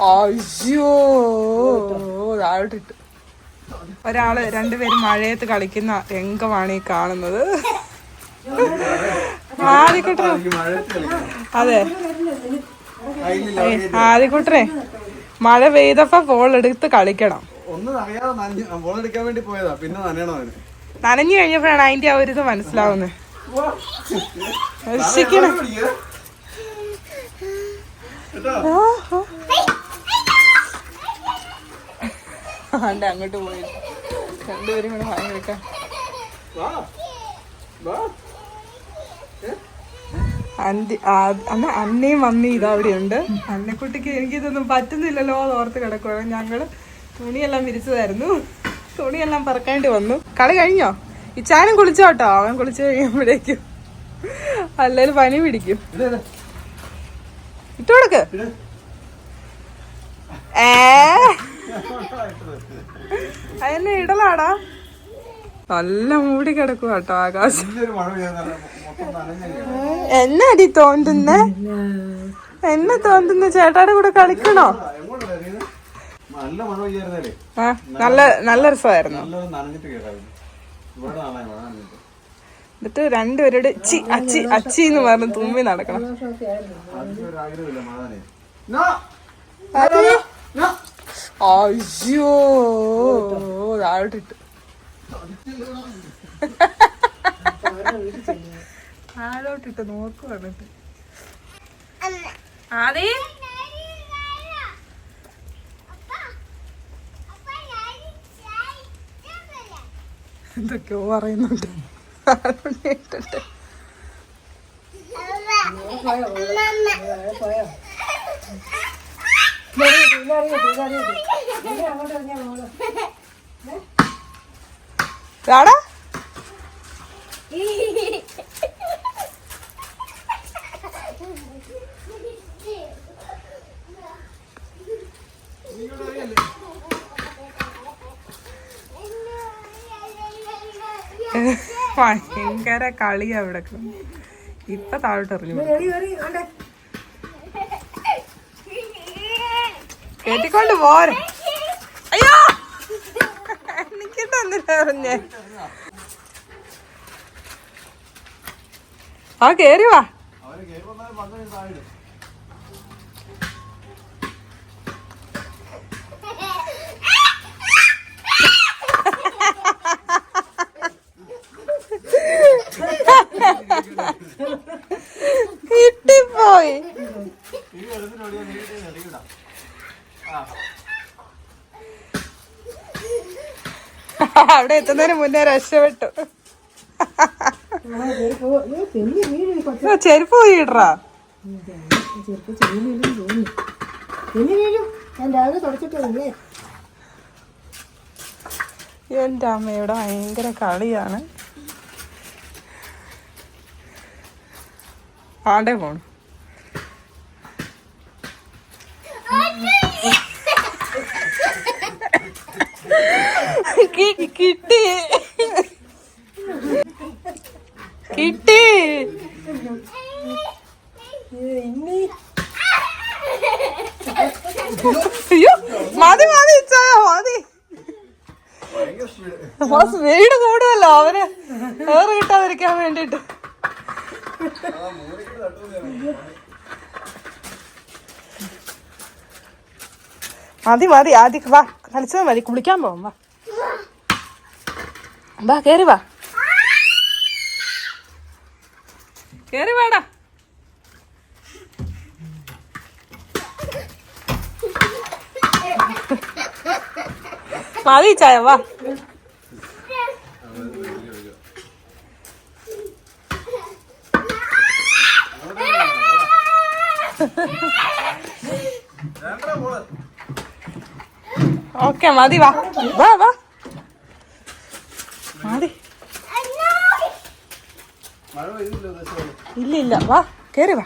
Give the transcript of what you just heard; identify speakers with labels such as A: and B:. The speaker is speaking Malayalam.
A: അയ്യോ. താഴോട്ടിട്ട് ഒരാൾ രണ്ടുപേരും മഴയത്ത് കളിക്കുന്ന രംഗമാണ് ഈ കാണുന്നത്. ആദ്യക്കുട്ടറെ അതെ. ആദ്യക്കുട്ടറെ മഴ പെയ്തപ്പോ ബോൾ എടുത്ത് കളിക്കണം.
B: ഒന്നും അറിയാതെ ബോൾ എടുക്കാൻ വേണ്ടി പോയതാ. പിന്നെ നനയണോ അവന്.
A: നനഞ്ഞു കഴിഞ്ഞപ്പോഴാണ് അതിന്റെ ആ ഒരു ഇത് മനസ്സിലാവുന്നത്. രക്ഷിക്കണം. ആണ്ട് അങ്ങോട്ട് പോയി. രണ്ടുപേരും കൂടെ വാങ്ങി വെക്കാം അന്ന് അന്നയും അമ്മയും ഇതാ അവിടെ ഉണ്ട് അന്നക്കുട്ടിക്ക് എനിക്കിതൊന്നും പറ്റുന്നില്ലല്ലോ എന്ന് ഓർത്ത് കിടക്കുവാണ് ഞങ്ങൾ തുണിയെല്ലാം വിരിച്ചതായിരുന്നു. തുണിയെല്ലാം പറക്കേണ്ടി വന്നു. കളി കഴിഞ്ഞോ? ഇച്ചാനും കുളിച്ചോ കേട്ടോ? അവൻ കുളിച്ചു കഴിയുമ്പോഴേക്കും. അല്ലെങ്കിൽ പനി പിടിക്കും.
B: ഇത് ഇത്.
A: ഇട്ട് കൊടുക്ക്
B: ഇത്.
A: ഏ അതിനെ ഇടലാടാ. നല്ല മൂടി കിടക്കുക കേട്ടോ ആകാശം.
B: എന്നാ
A: അടി തോന്നുന്നേ എന്നെ തോന്നുന്ന ചേട്ടാടെ കൂടെ കളിക്കണോ?
B: നല്ല
A: നല്ല നല്ല രസമായിരുന്നു. എന്നിട്ട് രണ്ടുപേരോട് ചി അച്ചി അച്ചി എന്ന് പറഞ്ഞ് തുമ്പി നടക്കണം. അത്! അയ്യോ. താഴോട്ടിട്ട്. താഴോട്ടിട്ട് എന്നിട്ട് ആദി? എന്തൊക്കെയോ പറയുന്നുണ്ട്. താഴോട്ടിട്ട് രാടാ ഭയങ്കര കളിയാ ഇവിടെ. ഇപ്പൊ താഴോട്ട് എറിഞ്ഞു. കേട്ടിക്കൊണ്ട് പോരെ. അയ്യോ! എനിക്ക് എറിഞ്ഞേ ആ കേറി വാ. അവിടെ എത്തുന്നതിന് മുന്നേ രക്ഷപ്പെട്ടു. ചെരുപ്പ് പോയി ഇടറാ എന്റെ അമ്മയുടെ ഭയങ്കര കളിയാണ്. ആണ്ടേ പോണു. കിട്ടി. കിട്ടി. മതി മതി മതി. സ്പീഡ് കൂടുതലോ അവന്. വേറെ കിട്ടാതിരിക്കാൻ വേണ്ടിട്ട്. മതി മതി ആദ്യം വാ കളിച്ചത് മതി. കുളിക്കാൻ പോവാം വാ. വാ കേറി വാ. കേറി വാടാ. മതി ചായ വാ. ഓക്കെ മതി വാ. വാ വാ.
B: ഉദ്ദേശം
A: ഇല്ല ഇല്ല വാ കേറി വാ.